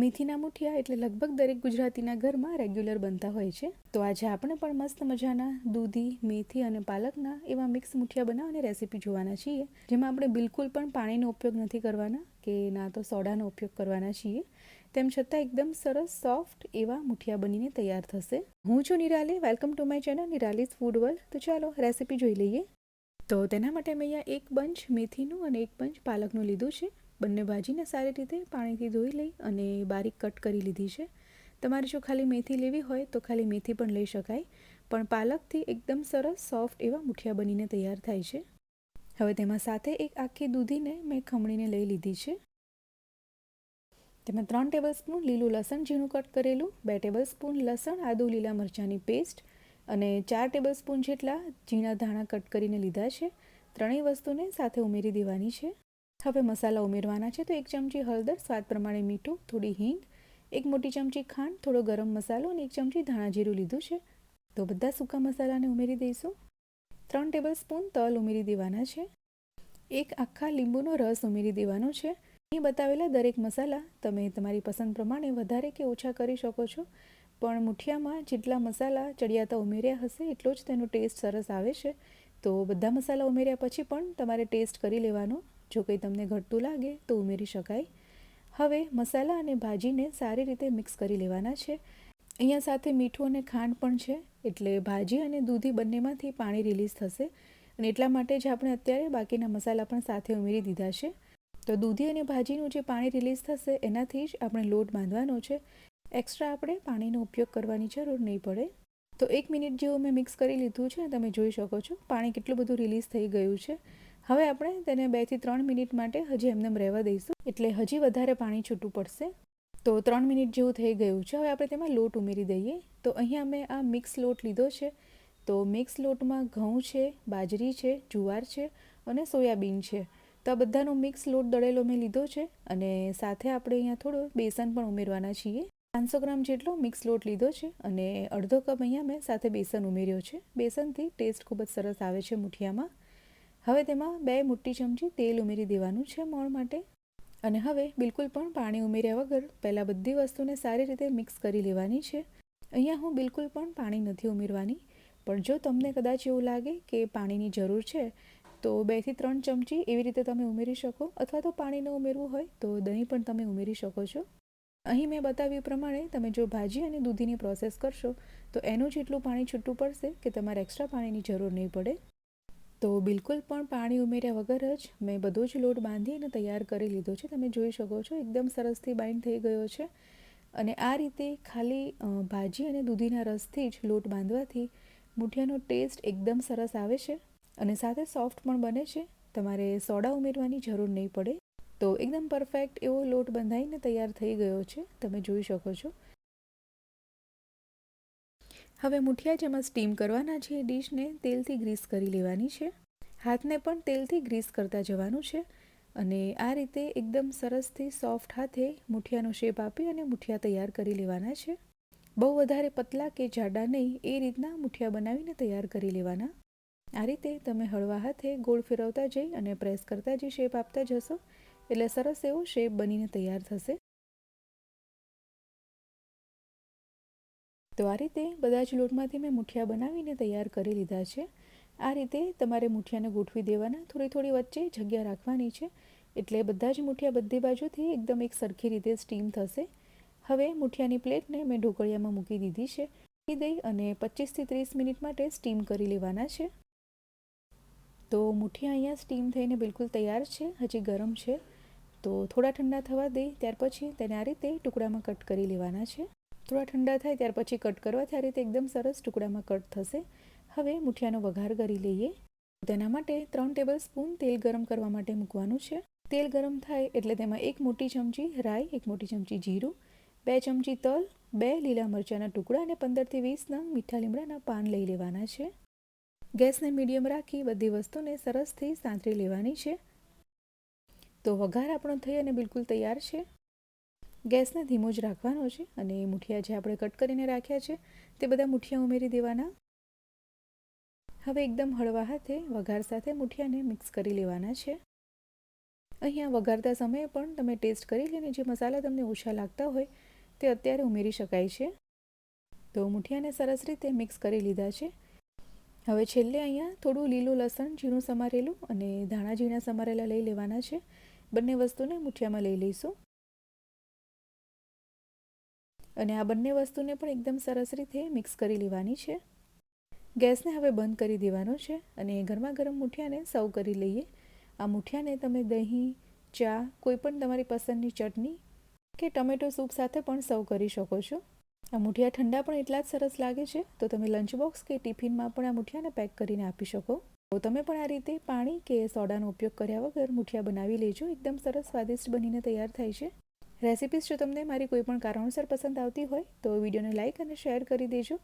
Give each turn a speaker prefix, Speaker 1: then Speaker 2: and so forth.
Speaker 1: મેથીના મુઠિયા એટલે લગભગ દરેક ગુજરાતીના ઘરમાં રેગ્યુલર બનતા હોય છે. તો આજે આપણે પણ મસ્ત મજાના દૂધી, મેથી અને પાલકના એવા મિક્સ મુઠિયા બનાવવાની રેસીપી જોવાના છીએ. જેમાં આપણે બિલકુલ પણ પાણીનો ઉપયોગ નથી કરવાના કે ના તો સોડાનો ઉપયોગ કરવાના છીએ. તેમ છતાં એકદમ સરસ સોફ્ટ એવા મુઠિયા બનીને તૈયાર થશે. હું છું Nirali welcome to my channel Nirali's food world તો ચાલો રેસીપી જોઈ લઈએ. તો તેના માટે મેં અહીંયા એક બંચ મેથીનું અને એક બંચ પાલકનું લીધું છે. બંને ભાજીને સારી રીતે પાણીથી ધોઈ લઈ અને બારીક કટ કરી લીધી છે. તમારે જો ખાલી મેથી લેવી હોય તો ખાલી મેથી પણ લઈ શકાય, પણ પાલકથી એકદમ સરસ, સોફ્ટ એવા મુઠિયા બનીને તૈયાર થાય છે. હવે તેમાં સાથે એક આખી દૂધીને મેં ખમણીને લઈ લીધી છે. તેમાં ત્રણ ટેબલ સ્પૂન લીલું લસણ ઝીણું કટ કરેલું, બે ટેબલ સ્પૂન લસણ, આદુ લીલા મરચાંની પેસ્ટ અને ચાર ટેબલ સ્પૂન જેટલા ઝીણા ધાણા કટ કરીને લીધા છે. ત્રણેય વસ્તુને સાથે ઉમેરી દેવાની છે. હવે મસાલા ઉમેરવાના છે. તો એક ચમચી હળદર, સ્વાદ પ્રમાણે મીઠું, થોડી હિંગ, એક મોટી ચમચી ખાંડ, થોડો ગરમ મસાલો અને એક ચમચી ધાણા જીરું લીધું છે. તો બધા સૂકા મસાલાને ઉમેરી દઈશું. ત્રણ ટેબલ સ્પૂન તલ ઉમેરી દેવાના છે. એક આખા લીંબુનો રસ ઉમેરી દેવાનો છે. અહીં બતાવેલા દરેક મસાલા તમે તમારી પસંદ પ્રમાણે વધારે કે ઓછા કરી શકો છો. પણ મુઠિયામાં જેટલા મસાલા ચડિયાતા ઉમેર્યા હશે, એટલો જ તેનો ટેસ્ટ સરસ આવે છે. તો બધા મસાલા ઉમેર્યા પછી પણ તમારે ટેસ્ટ કરી લેવાનો. જો કંઈ તમને ઘટતું લાગે તો ઉમેરી શકાય. હવે મસાલા અને ભાજીને સારી રીતે મિક્સ કરી લેવાના છે. અહીંયા સાથે મીઠું અને ખાંડ પણ છે, એટલે ભાજી અને દૂધી બંનેમાંથી પાણી રિલીઝ થશે. અને એટલા માટે જ આપણે અત્યારે બાકીના મસાલા પણ સાથે ઉમેરી દીધા છે. તો દૂધી અને ભાજીનું જે પાણી રિલીઝ થશે, એનાથી જ આપણે લોટ બાંધવાનો છે. એક્સ્ટ્રા આપણે પાણીનો ઉપયોગ કરવાની જરૂર નહીં પડે. તો એક મિનિટ જેવું મેં મિક્સ કરી લીધું છે તમે જોઈ શકો છો, પાણી કેટલું બધું રિલીઝ થઈ ગયું છે. હવે આપણે તેને બેથી ત્રણ મિનિટ માટે હજી એમનેમ રહેવા દઈશું. એટલે હજી વધારે પાણી છૂટું પડશે. તો ત્રણ મિનિટ જેવું થઈ ગયું છે. હવે આપણે તેમાં લોટ ઉમેરી દઈએ. તો અહીંયા મેં આ મિક્સ લોટ લીધો છે. તો મિક્સ લોટમાં ઘઉં છે, બાજરી છે, જુવાર છે અને સોયાબીન છે. તો આ બધાનો મિક્સ લોટ દળેલો મેં લીધો છે અને સાથે આપણે અહીંયા થોડો બેસન પણ ઉમેરવાના છીએ. પાંચસો ગ્રામ જેટલો મિક્સ લોટ લીધો છે અને અડધો કપ અહીંયા મેં સાથે બેસન ઉમેર્યો છે. બેસનથી ટેસ્ટ ખૂબ જ સરસ આવે છે મુઠિયામાં. હવે તેમાં બે મોટી ચમચી તેલ ઉમેરી દેવાનું છે મોણ માટે. અને હવે બિલકુલ પણ પાણી ઉમેર્યા વગર પહેલાં બધી વસ્તુને સારી રીતે મિક્સ કરી લેવાની છે. અહીંયા હું બિલકુલ પણ પાણી નથી ઉમેરવાની, પણ જો તમને કદાચ એવું લાગે કે પાણીની જરૂર છે, તો બેથી ત્રણ ચમચી એવી રીતે તમે ઉમેરી શકો. અથવા તો પાણી ન ઉમેરવું હોય તો દહીં પણ તમે ઉમેરી શકો છો. અહીં મેં બતાવ્યું પ્રમાણે તમે જો ભાજી અને દૂધીની પ્રોસેસ કરશો, તો એનું જેટલું પાણી છૂટું પડશે કે તમારે એક્સ્ટ્રા પાણીની જરૂર નહીં પડે. તો બિલકુલ પણ પાણી ઉમેર્યા વગર જ મેં બધો જ લોટ બાંધી અને તૈયાર કરી લીધો છે. તમે જોઈ શકો છો, એકદમ સરસથી બાઇન્ડ થઈ ગયો છે. અને આ રીતે ખાલી ભાજી અને દૂધીના રસથી જ લોટ બાંધવાથી મૂઠિયાનો ટેસ્ટ એકદમ સરસ આવે છે અને સાથે સોફ્ટ પણ બને છે. તમારે સોડા ઉમેરવાની જરૂર નહીં પડે. તો એકદમ પરફેક્ટ એવો લોટ બંધાઈને તૈયાર થઈ ગયો છે. તમે જોઈ શકો છો. હવે મુઠિયા જેમાં સ્ટીમ કરવાના છે એ ડીશને તેલથી ગ્રીસ કરી લેવાની છે. હાથને પણ તેલથી ગ્રીસ કરતા જવાનું છે અને આ રીતે એકદમ સરસથી સોફ્ટ હાથે મુઠિયાનો શેપ આપી અને મુઠિયા તૈયાર કરી લેવાના છે. બહુ વધારે પતલા કે જાડા નહીં, એ રીતના મુઠિયા બનાવીને તૈયાર કરી લેવાના. આ રીતે તમે હળવા હાથે ગોળ ફેરવતા જઈ અને પ્રેસ કરતા જઈ શેપ આપતા જશો, એટલે સરસ એવો શેપ બનીને તૈયાર થશે. તો આ રીતે બધા જ લોટમાંથી મેં મુઠિયા બનાવીને તૈયાર કરી લીધા છે. આ રીતે તમારે મુઠિયાને ગોઠવી દેવાના. થોડી થોડી વચ્ચે જગ્યા રાખવાની છે. એટલે બધા જ મુઠિયા બધી બાજુથી એકદમ એક સરખી રીતે સ્ટીમ થશે. હવે મુઠિયાની પ્લેટને મેં ઢોકળિયામાં મૂકી દીધી છે. મૂકી દઈ અને પચીસથી ત્રીસ મિનિટ માટે સ્ટીમ કરી લેવાના છે. તો મુઠિયા અહીંયા સ્ટીમ થઈને બિલકુલ તૈયાર છે. હજી ગરમ છે. તો થોડા ઠંડા થવા દઈ ત્યાર પછી તેને આ રીતે ટુકડામાં કટ કરી લેવાના છે. થોડા ઠંડા થાય ત્યાર પછી કટ કરવા ત્યારે તે એકદમ સરસ ટુકડામાં કટ થશે. હવે મુઠિયાનો વઘાર કરી લઈએ. તેના માટે ત્રણ ટેબલ સ્પૂન તેલ ગરમ કરવા માટે મૂકવાનું છે. તેલ ગરમ થાય એટલે તેમાં એક મોટી ચમચી રાઈ, એક મોટી ચમચી જીરું, બે ચમચી તલ, બે લીલા મરચાંના ટુકડા અને પંદરથી વીસ નંગ મીઠા લીમડાના પાન લઈ લેવાના છે. ગેસને મીડિયમ રાખી બધી વસ્તુને સરસથી સાંતરી લેવાની છે. તો વઘાર આપણો થઈ અને બિલકુલ તૈયાર છે. ગેસને ધીમો જ રાખવાનો છે અને મુઠિયા જે આપણે કટ કરીને રાખ્યા છે, તે બધા મુઠિયા ઉમેરી દેવાના. હવે એકદમ હળવા હાથે વઘાર સાથે મુઠિયાને મિક્સ કરી લેવાના છે. અહીંયા વઘારતા સમયે પણ તમે ટેસ્ટ કરી લઈને જે મસાલા તમને ઓછા લાગતા હોય, તે અત્યારે ઉમેરી શકાય છે. તો મુઠિયાને સરસ રીતે મિક્સ કરી લીધા છે. હવે છેલ્લે અહીંયા થોડું લીલું લસણ, ઝીણું સમારેલું અને ધાણા ઝીણા સમારેલા લઈ લેવાના છે. બંને વસ્તુને મુઠિયામાં લઈ લઈશું. અને આ બંને વસ્તુને પણ એકદમ સરસ રીતે મિક્સ કરી લેવાની છે. ગેસને હવે બંધ કરી દેવાનો છે અને ગરમા ગરમ મૂઠિયાને સર્વ કરી લઈએ. આ મૂઠિયાને તમે દહીં, ચા, કોઈ પણ તમારી પસંદની ચટણી કે ટમેટો સૂપ સાથે પણ સર્વ કરી શકો છો. આ મુઠિયા ઠંડા પણ એટલા જ સરસ લાગે છે, તો તમે લંચ બોક્સ કે ટિફિનમાં પણ આ મુઠિયાને પેક કરીને આપી શકો. તો તમે પણ આ રીતે પાણી કે સોડાનો ઉપયોગ કર્યા વગર મુઠિયા બનાવી લેજો. એકદમ સરસ સ્વાદિષ્ટ બનીને તૈયાર થાય છે. રેસિપીસ જો તમને મારી કોઈ પણ કારણોસર પસંદ આવતી હોય તો વિડીયોને લાઇક અને શેર કરી દેજો.